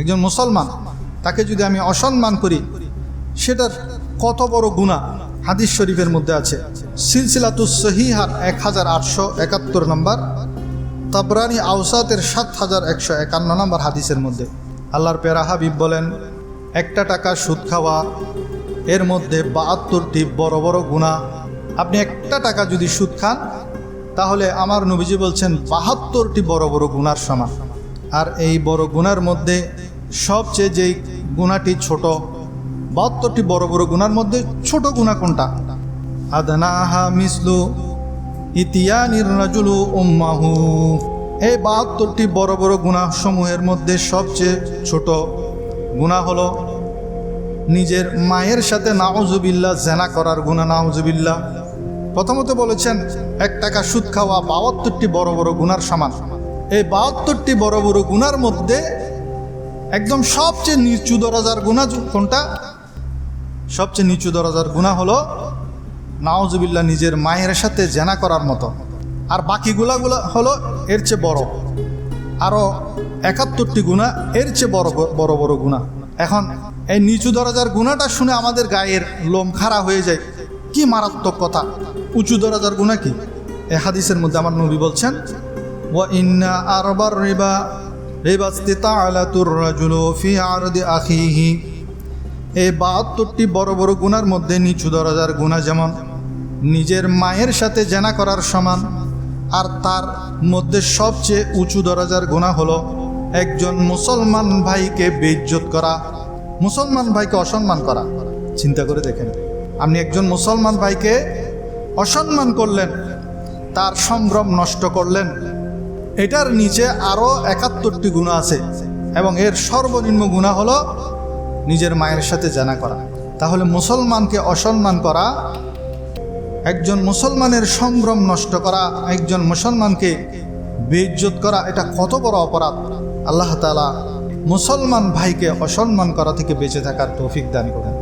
একজন মুসলমান, তাকে যদি আমি অসম্মান করি, সেটার কত বড় গুণা হাদিস শরীফের মধ্যে আছে। সিলসিলাতুস সহিহার এক হাজার আটশো একাত্তর নম্বর, তাবরানি আউসাতের সাত হাজার একশো একান্ন নম্বর হাদিসের মধ্যে। আল্লাহর পেরা হাবিব বলেন, একটা টাকা সুদ খাওয়া, এর মধ্যে বাহাত্তরটি বড় বড় গুণা। আপনি একটা টাকা যদি সুদ খান, তাহলে আমার নবীজি বলছেন, বাহাত্তরটি বড় বড় গুণার সমান। আর এই বড় গুণার মধ্যে সবচেয়ে যেই গুণাটি ছোট, বাহাত্তরটি বড় বড় গুণার মধ্যে ছোট গুণা কোনটা? আদনাহা মিসলু ইতিয়ানির রাজুলু উম্মাহু। এই বাহাত্তরটি বড় বড় গুণাহ সমূহের মধ্যে সবচেয়ে ছোট গুণা হলো নিজের মায়ের সাথে নাউজুবিল্লা জেনা করার গুণা নাউজুবিল্লা প্রথমত বলেছেন, এক টাকা সুদ খাওয়া বাহাত্তরটি বড় বড় গুনার সমান। এই বাহাত্তরটি বড় বড় গুনার মধ্যে একদম সবচেয়ে নিচু দরজার গুণা কোনটা? সবচেয়ে নিচু দরজার গুণা হলো নাওজবিল্লা নিজের মায়ের সাথে জেনা করার মতো। আর বাকিগুলাগুলো হলো এর চেয়ে বড়। আরও একাত্তরটি গুণা এর চেয়ে বড় বড় বড় গুণা। এখন এই নিচু দরজার গুণাটা শুনে আমাদের গায়ের লোম খাড়া হয়ে যায়। কি মারাত্মক কথা। উঁচু দরজার গুণা কি? এ হাদিসের মধ্যে আমার নবী বলছেন ইন্না আরবার রিবা রিবা ইস্তিতাআলাতুর রাজুলু ফি আরদি আখিহি। এই বাহাত্তরটি বড় বড় গুণার মধ্যে নিচু দরজার গুণা যেমন, নিজের মায়ের সাথে জেনা করার সমান, আর তার মধ্যে সবচেয়ে উঁচু দরজার গুণা হলো একজন মুসলমান ভাইকে বেইজ্জত করা, মুসলমান ভাইকে অসম্মান করা। চিন্তা করে দেখেন, আপনি একজন মুসলমান ভাইকে অসম্মান করলেন, তার সম্ভ্রম নষ্ট করলেন এটার নিচে আরও একাত্তরটি গুণা আছে এবং এর সর্বনিম্ন গুণা হলো নিজের মায়ের সাথে জানা করা। তাহলে মুসলমানকে অসম্মান করা, একজন মুসলমানের সম্ভ্রম নষ্ট করা, একজন মুসলমানকে বেইজ্জত করা, এটা কত বড় অপরাধ। আল্লাহ তালা মুসলমান ভাইকে অসম্মান করা থেকে বেঁচে থাকার তৌফিক দান করেন।